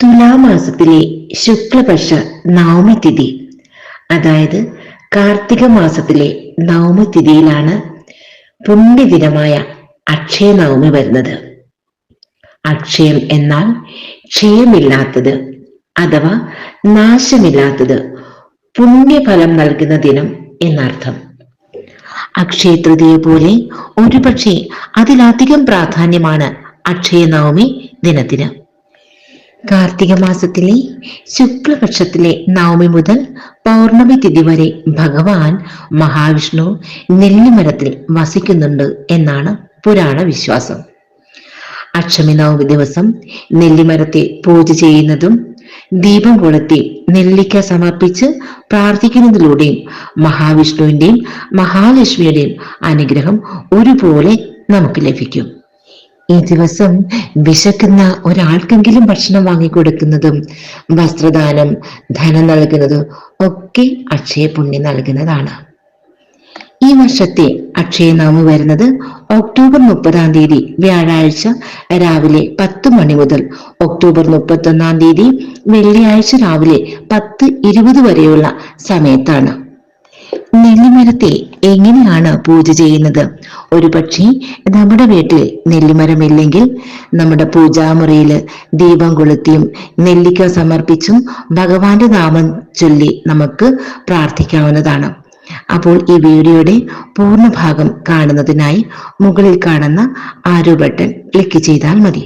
തുലാമാസത്തിലെ ശുക്ലപക്ഷ നവമി തിഥി അതായത് കാർത്തിക മാസത്തിലെ നവമി തിഥിയിലാണ് പുണ്യദിനമായ അക്ഷയ നവമി വരുന്നത്. അക്ഷയം എന്നാൽ ക്ഷയമില്ലാത്തത് അഥവാ നാശമില്ലാത്തത് പുണ്യഫലം നൽകുന്ന ദിനം എന്നർത്ഥം. അക്ഷയ തൃതീയ പോലെ ഒരുപക്ഷെ അതിലധികം പ്രാധാന്യമാണ് അക്ഷയ നവമി ദിനത്തിന്. കാർത്തിക മാസത്തിലെ ശുക്ലപക്ഷത്തിലെ നവമി മുതൽ പൗർണമി തിഥി വരെ ഭഗവാൻ മഹാവിഷ്ണു നെല്ലിമരത്തിൽ വസിക്കുന്നുണ്ട് എന്നാണ് പുരാണ വിശ്വാസം. അക്ഷമി നവമി ദിവസം നെല്ലിമരത്തെ പൂജ ചെയ്യുന്നതും ദീപം കൊളുത്തി നെല്ലിക്ക സമർപ്പിച്ച് പ്രാർത്ഥിക്കുന്നതിലൂടെയും മഹാവിഷ്ണുവിന്റെയും മഹാലക്ഷ്മിയുടെയും അനുഗ്രഹം ഒരുപോലെ നമുക്ക് ലഭിക്കും. ഈ ദിവസം വിശക്കുന്ന ഒരാൾക്കെങ്കിലും ഭക്ഷണം വാങ്ങിക്കൊടുക്കുന്നതും വസ്ത്രദാനം ധനം നൽകുന്നതും ഒക്കെ അക്ഷയ പുണ്യം നൽകുന്നതാണ്. ഈ വർഷത്തെ അക്ഷയനാമം വരുന്നത് ഒക്ടോബർ മുപ്പതാം തീയതി വ്യാഴാഴ്ച രാവിലെ പത്ത് മണി മുതൽ ഒക്ടോബർ മുപ്പത്തി ഒന്നാം തീയതി വെള്ളിയാഴ്ച രാവിലെ പത്ത് ഇരുപത് വരെയുള്ള സമയത്താണ്. നെല്ലിമരത്തെ എങ്ങനെയാണ് പൂജ ചെയ്യുന്നത്? ഒരു പക്ഷേ നമ്മുടെ വീട്ടിൽ നെല്ലിമരമില്ലെങ്കിൽ നമ്മുടെ പൂജാമുറിയിൽ ദീപം കൊളുത്തിയും നെല്ലിക്ക സമർപ്പിച്ചും ഭഗവാന്റെ നാമം ചൊല്ലി നമുക്ക് പ്രാർത്ഥിക്കാവുന്നതാണ്. അപ്പോൾ ഈ വീഡിയോയുടെ പൂർണ ഭാഗം കാണുന്നതിനായി മുകളിൽ കാണുന്ന ആരോ ബട്ടൺ ക്ലിക്ക് ചെയ്താൽ മതി.